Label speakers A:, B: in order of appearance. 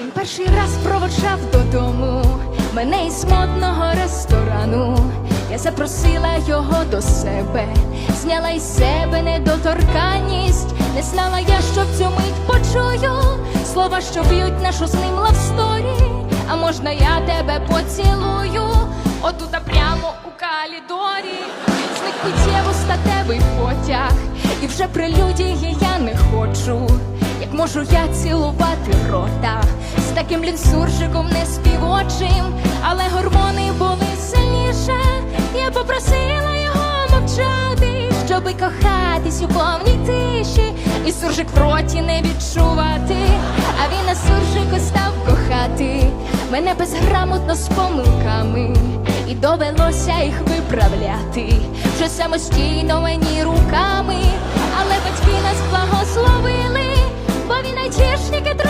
A: Він перший раз проводжав додому мене із модного ресторану. Я запросила його до себе, зняла із себе недоторканність. Не знала я, що в цю мить почую слова, що б'ють нашу з ним лавсторі. А можна я тебе поцілую? Отута прямо у калідорі. Зник миттєво статевий потяг, і вже прелюдії я не хочу. Як можу я цілувати рота з таким лінсуржиком не співочим, але гормони були сильніше. Я попросила його мовчати, щоби кохатись у повній тиші, і суржик в роті не відчувати. А він на суржику став кохати мене безграмотно з помилками, і довелося їх виправляти вже самостійно мені руками, але батьки нас благословили, бо він айтішник і друг